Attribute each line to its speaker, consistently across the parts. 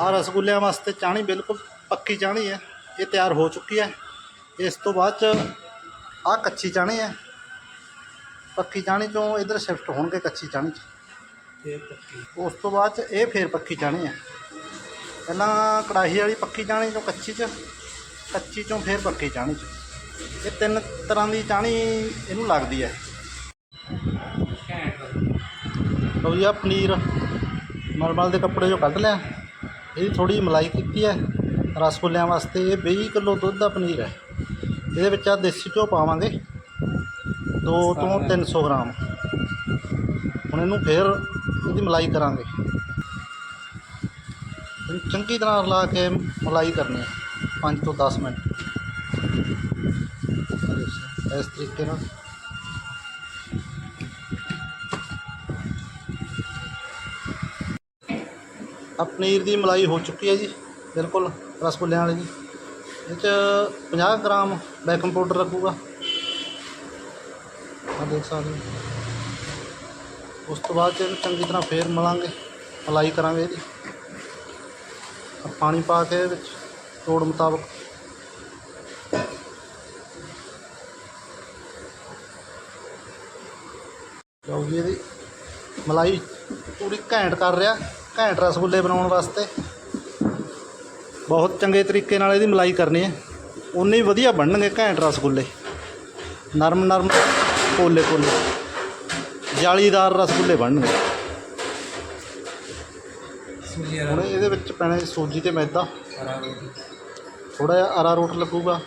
Speaker 1: ਆ ਰਸਗੁੱਲਿਆਂ ਵਾਸਤੇ ਚਾਣੀ ਬਿਲਕੁਲ ਪੱਕੀ ਚਾਣੀ ਹੈ ਇਹ ਤਿਆਰ ਹੋ ਚੁੱਕੀ ਹੈ। ਇਸ ਤੋਂ ਬਾਅਦ ਚ ਆ ਕੱਚੀ ਚਾਣੀ ਹੈ। ਪੱਕੀ ਚਾਣੀ ਚੋਂ ਇਧਰ ਸ਼ਿਫਟ ਹੋਣਗੇ ਕੱਚੀ ਚਾਣੀ ਚ।
Speaker 2: ਪੱਕੀ।
Speaker 1: ਉਸ ਤੋਂ ਬਾਅਦ ਚ ਇਹ ਫੇਰ ਪੱਕੀ ਚਾਣੀ ਹੈ। ਪਹਿਲਾਂ ਕੜਾਹੀ ਵਾਲੀ ਪੱਕੀ ਚਾਣੀ ਚੋਂ ਕੱਚੀ ਚ ਕੱਚੀ ਚੋਂ ਫੇਰ ਪੱਕੀ ਚਾਣੀ ਚ। ਇਹ ਤਿੰਨ ਤਰ੍ਹਾਂ ਦੀ ਚਾਣੀ ਇਹਨੂੰ ਲੱਗਦੀ ਹੈ। ਲਓ ਜੀ ਆ ਪਨੀਰ। ਮਲਮਲ ਦੇ ਕੱਪੜੇ ਚੋਂ ਕੱਢ ਲਿਆ। ਇਹਦੀ ਥੋੜੀ ਮਲਾਈ ਕੀਤੀ ਹੈ। ਰਸਗੁੱਲਿਆਂ ਵਾਸਤੇ ਇਹ 20 ਕਿਲੋ ਦੁੱਧ ਦਾ ਪਨੀਰ ਹੈ। ਇਹਦੇ ਵਿੱਚ ਆ ਦੇਸੀ ਘਿਓ ਪਾਵਾਂਗੇ। 2 ਤੋਂ 300 ਗ੍ਰਾਮ। ਹੁਣ ਇਹਨੂੰ ਫੇਰ ਇਹਦੀ ਮਲਾਈ ਕਰਾਂਗੇ। ਇਹਨੂੰ ਚੰਗੀ ਤਰ੍ਹਾਂ ਰਲਾ ਕੇ ਮਲਾਈ ਕਰਨੀ ਹੈ। 5 ਤੋਂ 10 ਮਿੰਟ। ਇਸ ਤਰੀਕੇ ਨਾਲ। ਆ ਪਨੀਰ ਦੀ ਮਲਾਈ ਹੋ ਚੁੱਕੀ ਹੈ ਜੀ, ਬਿਲਕੁਲ ਰਸਗੁੱਲਿਆਂ ਵਾਲੀ ਜੀ। ਇਹ 'ਚ 50 ਗ੍ਰਾਮ ਬੇਕਿੰਗ ਪਾਊਡਰ ਲੱਗੂਗਾ। ਆ ਦੇਖ ਸਕਦੇ ਹੋ। ਉਸ ਤੋਂ ਬਾਅਦ 'ਚ ਇਹਨੂੰ ਚੰਗੀ ਤਰ੍ਹਾਂ ਫੇਰ ਮਲਾਂਗੇ, ਮਲਾਈ ਕਰਾਂਗੇ ਇਹਦੀ ਪਾਣੀ ਪਾ ਕੇ ਇਹਦੇ ਵਿੱਚ ਲੋੜ ਮੁਤਾਬਕ। ਲਓ ਜੀ ਇਹਦੀ ਮਲਾਈ ਪੂਰੀ ਘੈਂਟ ਕਰ ਰਿਹਾ। ਘੈਂਟ ਰਸਗੁੱਲੇ ਬਣਾਉਣ ਵਾਸਤੇ। ਬਹੁਤ ਚੰਗੇ ਤਰੀਕੇ ਨਾਲ ਇਹਦੀ ਮਲਾਈ ਕਰਨੀ ਹੈ। ਉਨੇ ਹੀ ਵਧੀਆ ਬਣਨਗੇ ਘੈਂਟ ਰਸਗੁੱਲੇ ਨਰਮ ਨਰਮ ਪੋਲੇ ਪੋਲੇ ਜਾਲੀਦਾਰ ਰਸਗੁੱਲੇ ਬਣਨਗੇ। ਹੁਣ ਇਹਦੇ ਵਿੱਚ ਪੈਣਾ ਜੀ ਸੂਜੀ ਤੇ ਮੈਦਾ।
Speaker 2: ਹਰਾ ਰੋਟੀ
Speaker 1: ਥੋੜਾ ਜਿਹਾ ਅਰਾਰੋਟ ਲੱਗੂਗਾ।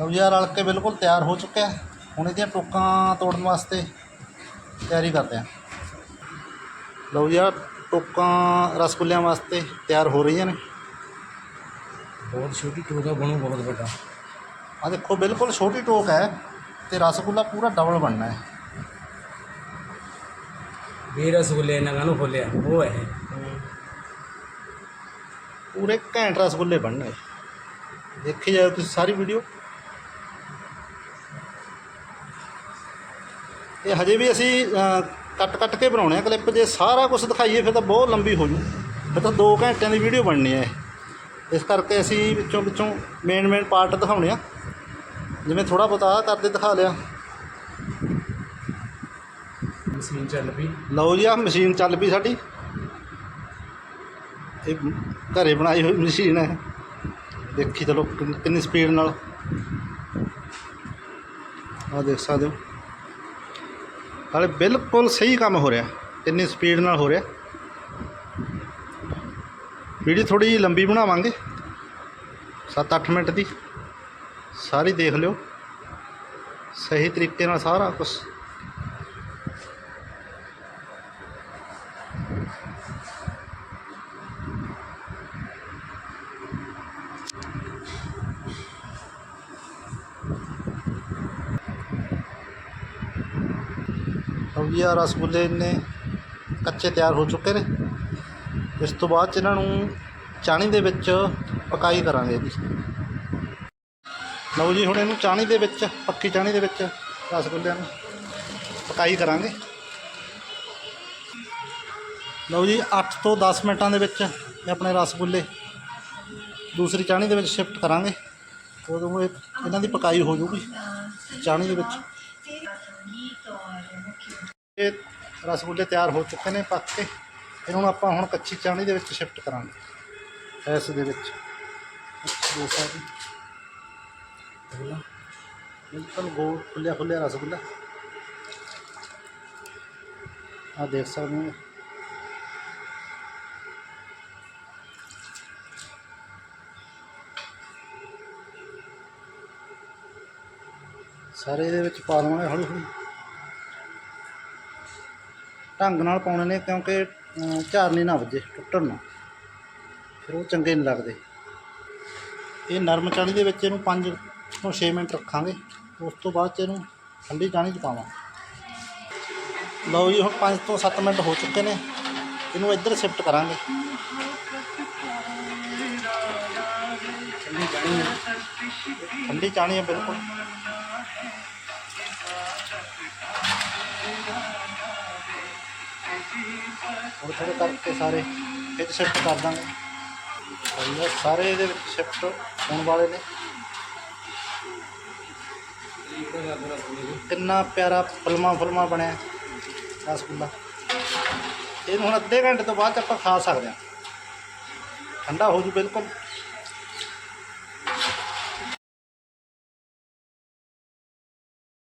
Speaker 1: ਲਓ ਜੀ ਆਹ ਰਲ ਕੇ ਬਿਲਕੁਲ ਤਿਆਰ ਹੋ ਚੁੱਕਿਆ ਹੈ। ਹੁਣ ਇਹਦੀਆਂ ਟੋਕਾਂ ਤੋੜਨ ਵਾਸਤੇ ਤਿਆਰੀ ਕਰਦੇ ਹਾਂ। ਲਓ ਜੀ ਆਹ ਟੋਕਾਂ ਰਸਗੁੱਲਿਆਂ ਵਾਸਤੇ ਤਿਆਰ ਹੋ ਰਹੀਆਂ ਨੇ।
Speaker 2: ਬਹੁਤ ਛੋਟੀ ਟੋਕਾ ਬਣੂ ਬਹੁਤ ਵੱਡਾ।
Speaker 1: ਆ ਦੇਖੋ ਬਿਲਕੁਲ ਛੋਟੀ ਟੋਕ ਹੈ ਤੇ ਰਸਗੁੱਲਾ ਪੂਰਾ ਡਬਲ ਬਣਨਾ ਹੈ।
Speaker 2: ਵੀ ਰਸਗੁੱਲੇ ਇਹਨਾਂ ਨੂੰ ਖੋਲਿਆ ਉਹ ਹੈ
Speaker 1: ਪੂਰੇ ਘੈਂਟ ਰਸਗੁੱਲੇ ਬਣਨੇ। ਦੇਖੀ ਜਾਓ ਤੁਸੀਂ ਸਾਰੀ ਵੀਡੀਓ। ਇਹ ਹਜੇ ਵੀ ਅਸੀਂ ਕੱਟ ਕੱਟ ਕੇ ਬਣਾਉਣੇ ਆ ਕਲਿੱਪ ਜੇ ਸਾਰਾ ਕੁਝ ਦਿਖਾਈਏ ਫਿਰ ਤਾਂ ਬਹੁਤ ਲੰਬੀ ਹੋ ਜੂ। ਫਿਰ ਤਾਂ 2 ਘੰਟਿਆਂ ਦੀ ਵੀਡੀਓ ਬਣਨੀ ਹੈ। ਇਸ ਕਰਕੇ ਅਸੀਂ ਵਿੱਚੋਂ ਵਿੱਚੋਂ ਮੇਨ ਮੇਨ ਪਾਰਟ ਦਿਖਾਉਣੇ ਆ। ਜਿਵੇਂ ਥੋੜਾ ਆਹ ਕਰਦੇ ਦਿਖਾ ਲਿਆ।
Speaker 2: ਮਸ਼ੀਨ ਚੱਲ ਪਈ।
Speaker 1: ਲਓ ਜੀ ਆ ਮਸ਼ੀਨ ਚੱਲ ਪਈ ਸਾਡੀ। ਇਹ ਘਰੇ ਬਣਾਈ ਹੋਈ ਮਸ਼ੀਨ ਹੈ ਦੇਖੀ ਚਲੋ ਕਿੰਨੀ ਸਪੀਡ ਨਾਲ। ਆ ਦੇਖ ਸਕਦੇ ਹੋ। ਹਾਲੇ ਬਿਲਕੁਲ ਸਹੀ ਕੰਮ ਹੋ ਰਿਹਾ, ਇੰਨੀ ਸਪੀਡ ਨਾਲ ਹੋ ਰਿਹਾ। ਵੀਡੀਓ ਥੋੜੀ ਜਿਹੀ ਲੰਬੀ ਬਣਾਵਾਂਗੇ 7-8 ਮਿੰਟ ਦੀ। ਸਾਰੀ ਦੇਖ ਲਿਓ। ਸਹੀ ਤਰੀਕੇ ਨਾਲ ਸਾਰਾ ਕੁਝ ਲਓ ਜੀ ਆਹ ਰਸਗੁੱਲੇ ਨੇ ਕੱਚੇ ਤਿਆਰ ਹੋ ਚੁੱਕੇ ਨੇ। ਇਸ ਤੋਂ ਬਾਅਦ 'ਚ ਇਹਨਾਂ ਨੂੰ ਚਾਣੀ ਦੇ ਵਿੱਚ ਪਕਾਈ ਕਰਾਂਗੇ ਇਹਦੀ ਲਓ ਜੀ, ਹੁਣ ਇਹਨੂੰ ਚਾਣੀ ਦੇ ਵਿੱਚ, ਪੱਕੀ ਚਾਣੀ ਦੇ ਵਿੱਚ ਰਸਗੁੱਲਿਆਂ ਨੂੰ ਪਕਾਈ ਕਰਾਂਗੇ। ਲਓ ਜੀ 8 ਤੋਂ 10 ਮਿੰਟਾਂ ਦੇ ਵਿੱਚ ਇਹ ਆਪਣੇ ਰਸਗੁੱਲੇ ਦੂਸਰੀ ਚਾਣੀ ਦੇ ਵਿੱਚ ਸ਼ਿਫਟ ਕਰਾਂਗੇ। ਉਦੋਂ ਇਹ ਇਹਨਾਂ ਦੀ ਪਕਾਈ ਹੋ ਜਾਊਗੀ ਚਾਣੀ ਦੇ ਵਿੱਚ। ਇਹ ਰਸਗੁੱਲੇ ਤਿਆਰ ਹੋ ਚੁੱਕੇ ਨੇ ਪੱਕ ਕੇ। ਇਹਨਾਂ ਨੂੰ ਆਪਾਂ ਹੁਣ ਕੱਚੀ ਚਾਣੀ ਦੇ ਵਿੱਚ ਸ਼ਿਫਟ ਕਰਾਂਗੇ, ਇਸ ਦੇ ਵਿੱਚ। ਦੋ ਸਾਡੀ ਬਿਲਕੁਲ ਗੋਲ ਖੁੱਲਿਆ ਖੁੱਲਿਆ ਰਸਗੁੱਲਾ। ਆ ਦੇਖ ਸਕਦੇ ਹੋ। ਸਾਰੇ ਇਹਦੇ ਵਿੱਚ ਪਾ ਦੇਵਾਂਗੇ ਹੌਲੀ ਹੌਲੀ ਢੰਗ ਨਾਲ ਪਾਉਣੇ ਨੇ ਕਿਉਂਕਿ ਅਮ, ਝਾਰਨੀ ਨਾ ਵੱਜੇ ਟੁੱਟਣ ਨਾ। ਫਿਰ ਉਹ ਚੰਗੇ ਨਹੀਂ ਲੱਗਦੇ। ਇਹ ਨਰਮ ਚਾਣੀ ਦੇ ਵਿੱਚ ਇਹਨੂੰ 5 ਤੋਂ 6 ਮਿੰਟ ਰੱਖਾਂਗੇ। ਉਸ ਤੋਂ ਬਾਅਦ 'ਚ ਇਹਨੂੰ ਠੰਡੀ ਚਾਣੀ 'ਚ ਪਾਵਾਂਗੇ। ਲਓ ਜੀ ਹੁਣ 5 ਤੋਂ 7 ਮਿੰਟ ਹੋ ਚੁੱਕੇ ਨੇ। ਇਹਨੂੰ ਇੱਧਰ ਸ਼ਿਫਟ ਕਰਾਂਗੇ।
Speaker 2: ਠੰਡੀ ਪਾਣੀ
Speaker 1: ਠੰਡੀ ਚਾਣੀ ਹੈ ਬਿਲਕੁਲ। ਥੋੜ੍ਹੇ ਥੋੜੇ ਕਰਕੇ ਸਾਰੇ ਇਹ ਸ਼ਿਫਟ ਕਰ ਦਾਂਗੇ। ਸਹੀ ਸਾਰੇ ਇਹਦੇ ਵਿੱਚ ਸ਼ਿਫਟ ਹੋਣ ਵਾਲੇ ਨੇ। ਕਿੰਨਾ ਪਿਆਰਾ ਫੁਲਮਾ ਫੁਲਮਾ ਬਣਿਆ ਰਸਗੁੱਲਾ ਇਹਨੂੰ ਹੁਣ ਅੱਧੇ ਘੰਟੇ ਤੋਂ ਬਾਅਦ ਆਪਾਂ ਖਾ ਸਕਦੇ ਹਾਂ। ਠੰਡਾ ਹੋ ਜੂ ਬਿਲਕੁਲ।